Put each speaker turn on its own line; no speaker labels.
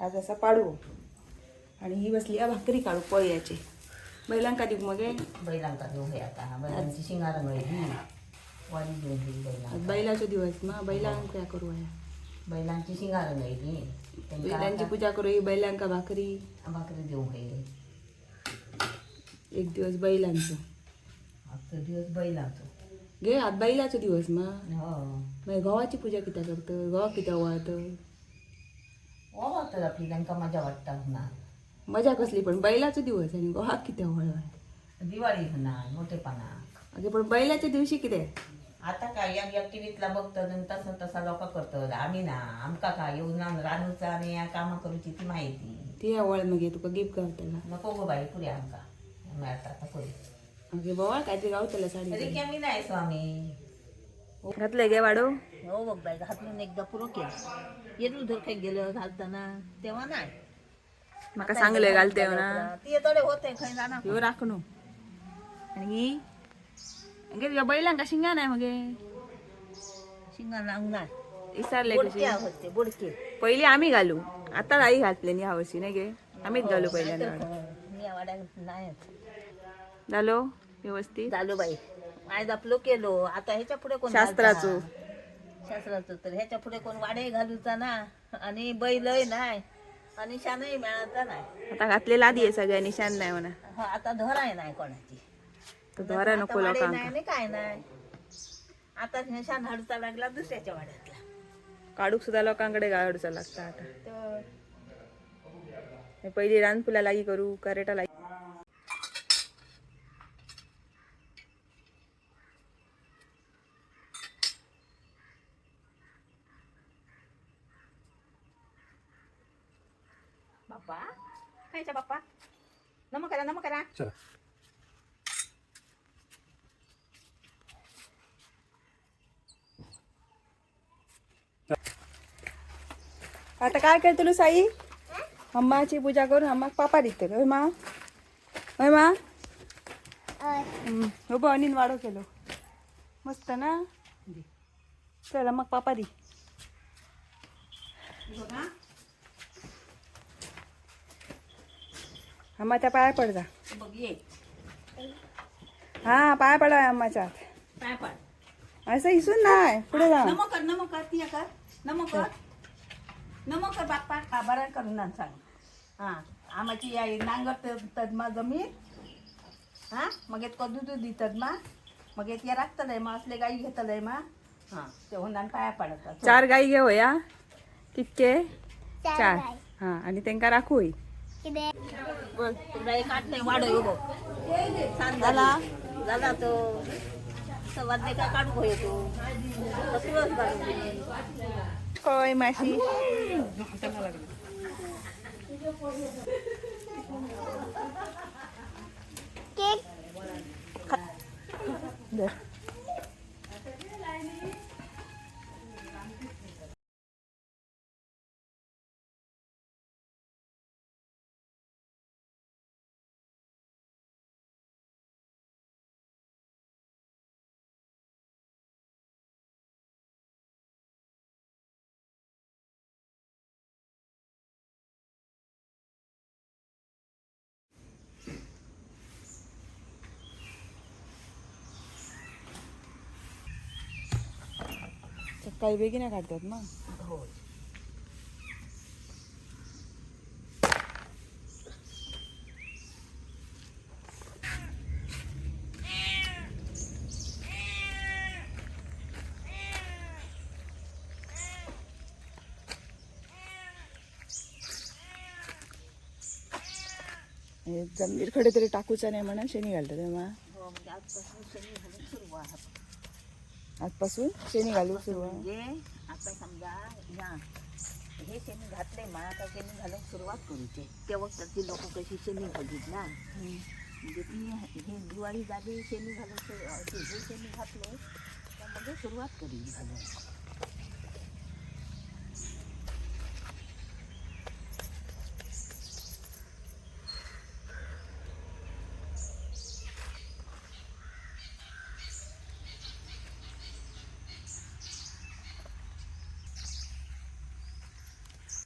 आज असा पाडू. आणि ही बसली आ भाकरी काढू पोळ्याची बैलांका दिवू मग.
बैलांका देऊ हे आता. बैलांची शिंगार देऊन दिली
बैलाचे दिवस मग बैलांक काय करू आहे
बैलांची शिंगार मिळली.
बैलांची पूजा करू ही बैलांका भाकरी.
भाकरी देऊ हे.
एक दिवस बैलांचं.
आजचा दिवस बैलांचो.
घे आज बैलाचो दिवस मग.
हो.
मग गव्हाची पूजा कित्या करतं गव्हा कित्या वळतं
आपली त्यांका मजा वाटता होणार
मजा कसली पण बैलाचो दिवस आणि गव्हा कित्या वळवाय
दिवाळी होणार मोठेपणा.
अगे पण बैलाच्या दिवशी कितें
आता काय या या टीव्हीतला बघतात आणि तसं तसा लोक करतात आम्ही ना आमका काय येऊन रानूचा आणि या कामा करूची ती माहिती.
ती वळ मग तुका गिफ्ट गावतला
नको गो बाई पुढे आमका. मिळतात आता करू
अगे बाबा काहीतरी गावतला साडी
रिकामी नाही स्वामी.
घातलंय गे वाडो
हो बघ बाई घातलून एकदा पुरं केलं. येतो जर काही गेलं घालताना तेव्हा नाही.
माका सांगलंय घालते ना
ते थोडे होते खाई जाणार
ह्यो राखणू. आणि ही? तुझ्या बैलांका शिंगा नाही मग?
शिंगा लागणार
विसरले
होते बुडके
पहिली आम्ही घालू. आता आई घातले ह्या वर्षी नाही गे? आम्हीच घालू पहिल्यांदा.
मी या वाड्यात नाही
झालो? व्यवस्थित?
झालो बाई. आज आपलं केलो. आता ह्याच्या पुढे कोण
शास्त्राचो.
शास्त्राचो तर ह्याच्या पुढे कोण वाडे घालूचा ना? आणि बैलही नाही आणि शानही मिळायचा नाही
आता घातलेला आधी आहे सगळ्या निशान नाही म्हणा
हा, आता धराय नाही कोणाची.
तर धरा
आता
नको
वाडे
लोकांका
नाही आणि काय नाही आता निशाण हडचा लागला दुसऱ्याच्या वाड्यातला.
काढूक सुद्धा लोकांकडे गाडूचा लागता आता.
तर
हे पहिली रानफुला लागी करू करेटा लागी
बाप्पा खायचा बाप्पा नमक करा नमक करा
आता काय करतलो साई अम्माची पूजा करून अम्माक पापा दिसतलो होय मा होय मा हम्म. हो बा अनिन वाडो केलो मस्त ना चल अम्माक पापा दी अम्माच्या पाया पड जा.
बघ ये.
हा पाया पडा अम्माच्या असं इसून नाही पुढे जा.
नमक कर नमक कर ती कर. नमक कर. नमक कर बाप्पा. हा बरा करून ना सांग. हा आमाची आई नांगर तदमा जमीन. हा मग येत कदू तू दी तदमा मग येत या राखतलंय मा असले गाई घेतलंय मा हा ते होणार पाया पडतात.
चार गाई घेऊ या. कितके? चार हा आणि त्यांका राखू होई बोल
तुला एक आठ नाही वाढ हो छान झाला. झाला तो. सवादने काय काढू येतो. कसलंच काढू दे.
होय माशी. धर. काही बेगिना काढतात ना.
हो
हे खडे तरी टाकूचा नाही म्हणा शनी घालतात तेव्हा.
हो म्हणजे आजपासून
शेणी घालू सुरुवात
म्हणजे आता समजा या हे शेणी घातले मा आता शेणी घालून सुरुवात करूची तेव्हा त्याची लोक कशी शेणी घालीत ना. म्हणजे ती हे दिवाळी झाली शेणी घालून ते हे शेणी घातले तर हे सुरुवात करील घालून